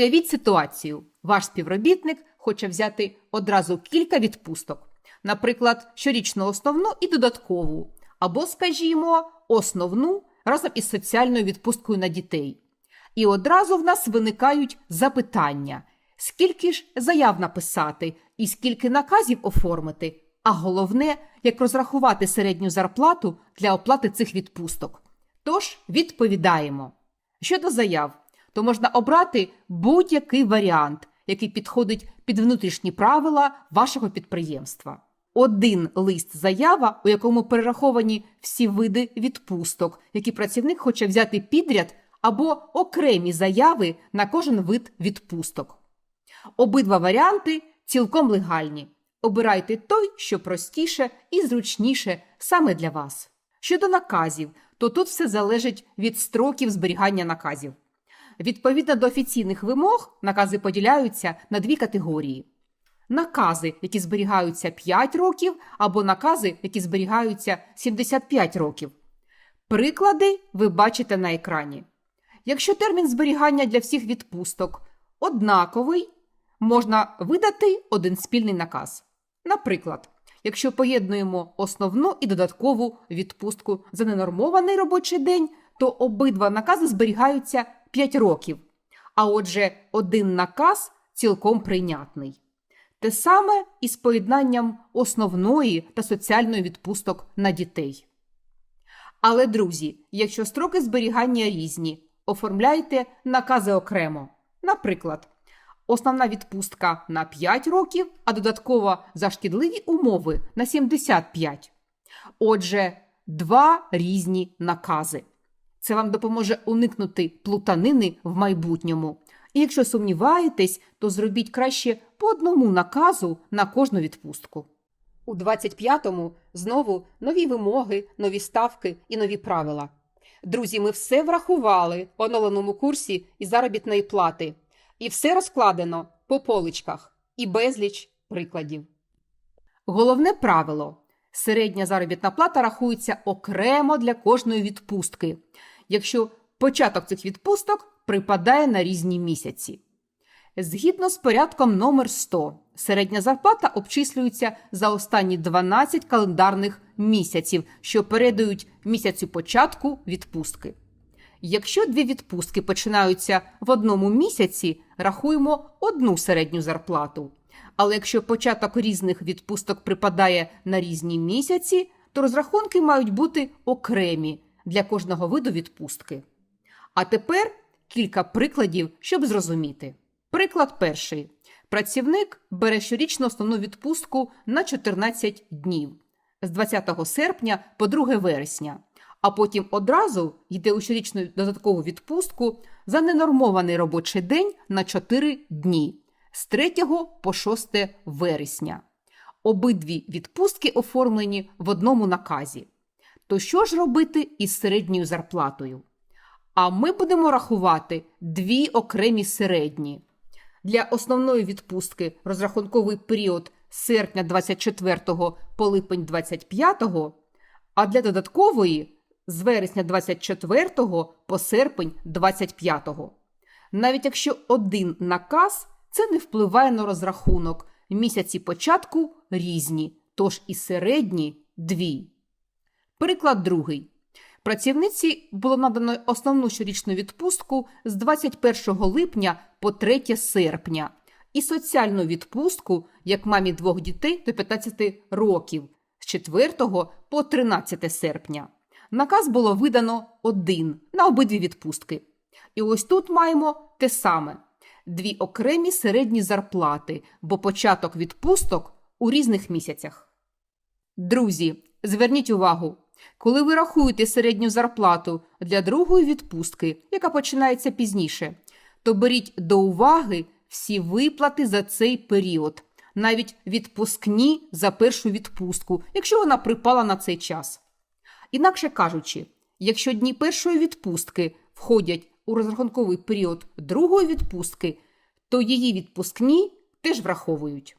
Уявіть ситуацію: ваш співробітник хоче взяти одразу кілька відпусток, наприклад, щорічну основну і додаткову, або, скажімо, основну разом із соціальною відпусткою на дітей. І одразу в нас виникають запитання: скільки ж заяв написати і скільки наказів оформити, а головне, як розрахувати середню зарплату для оплати цих відпусток. Тож відповідаємо. Щодо заяв, то можна обрати будь-який варіант, який підходить під внутрішні правила вашого підприємства. Один лист заява, у якому перераховані всі види відпусток, які працівник хоче взяти підряд, або окремі заяви на кожен вид відпусток. Обидва варіанти цілком легальні. Обирайте той, що простіше і зручніше саме для вас. Щодо наказів, то тут все залежить від строків зберігання наказів. Відповідно до офіційних вимог, накази поділяються на дві категорії: накази, які зберігаються 5 років, або накази, які зберігаються 75 років. Приклади ви бачите на екрані. Якщо термін зберігання для всіх відпусток однаковий, можна видати один спільний наказ. Наприклад, якщо поєднуємо основну і додаткову відпустку за ненормований робочий день, то обидва накази зберігаються 5 років. А отже, один наказ цілком прийнятний. Те саме і з поєднанням основної та соціальної відпусток на дітей. Але, друзі, якщо строки зберігання різні, оформляйте накази окремо. Наприклад, основна відпустка на 5 років, а додаткова за шкідливі умови на 75. Отже, два різні накази. Це вам допоможе уникнути плутанини в майбутньому. І якщо сумніваєтесь, то зробіть краще по одному наказу на кожну відпустку. У 25-му знову нові вимоги, нові ставки і нові правила. Друзі, ми все врахували в оновленому курсі і заробітної плати. І все розкладено по поличках і безліч прикладів. Головне правило: середня заробітна плата рахується окремо для кожної відпустки, якщо початок цих відпусток припадає на різні місяці. Згідно з порядком номер 100, середня зарплата обчислюється за останні 12 календарних місяців, що передають місяцю початку відпустки. Якщо дві відпустки починаються в одному місяці, рахуємо одну середню зарплату. Але якщо початок різних відпусток припадає на різні місяці, то розрахунки мають бути окремі для кожного виду відпустки. А тепер кілька прикладів, щоб зрозуміти. Приклад перший. Працівник бере щорічну основну відпустку на 14 днів з 20 серпня по 2 вересня, а потім одразу йде у щорічну додаткову відпустку за ненормований робочий день на 4 дні з 3 по 6 вересня. Обидві відпустки оформлені в одному наказі. То що ж робити із середньою зарплатою? А ми будемо рахувати дві окремі середні. Для основної відпустки розрахунковий період серпня 24 по липень 25, а для додаткової з вересня 24 по серпень 25. Навіть якщо один наказ, це не впливає на розрахунок. Місяці початку різні, тож і середні дві. Приклад другий. Працівниці було надано основну щорічну відпустку з 21 липня по 3 серпня і соціальну відпустку як мамі двох дітей до 15 років з 4 по 13 серпня. Наказ було видано один на обидві відпустки. І ось тут маємо те саме: дві окремі середні зарплати, бо початок відпусток у різних місяцях. Друзі, зверніть увагу. Коли ви рахуєте середню зарплату для другої відпустки, яка починається пізніше, то беріть до уваги всі виплати за цей період, навіть відпускні за першу відпустку, якщо вона припала на цей час. Інакше кажучи, якщо дні першої відпустки входять у розрахунковий період другої відпустки, то її відпускні теж враховують.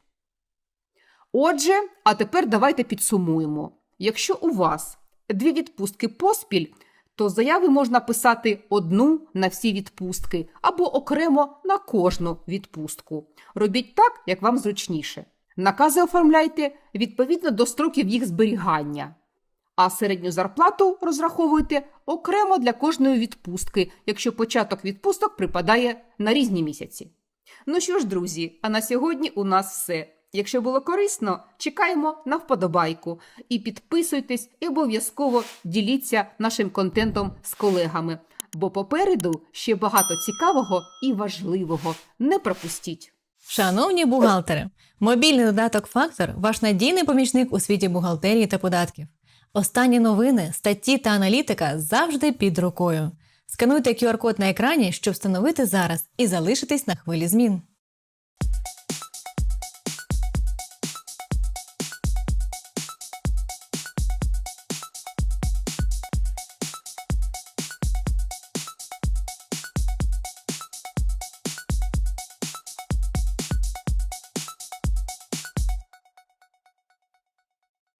Отже, а тепер давайте підсумуємо. Якщо у вас дві відпустки поспіль, то заяви можна писати одну на всі відпустки або окремо на кожну відпустку. Робіть так, як вам зручніше. Накази оформляйте відповідно до строків їх зберігання. А середню зарплату розраховуйте окремо для кожної відпустки, якщо початок відпусток припадає на різні місяці. Ну що ж, друзі, а на сьогодні у нас все. Якщо було корисно, чекаємо на вподобайку і підписуйтесь і обов'язково діліться нашим контентом з колегами, бо попереду ще багато цікавого і важливого. Не пропустіть! Шановні бухгалтери, мобільний додаток Фактор ваш надійний помічник у світі бухгалтерії та податків. Останні новини, статті та аналітика завжди під рукою. Скануйте QR-код на екрані, щоб встановити зараз і залишитись на хвилі змін.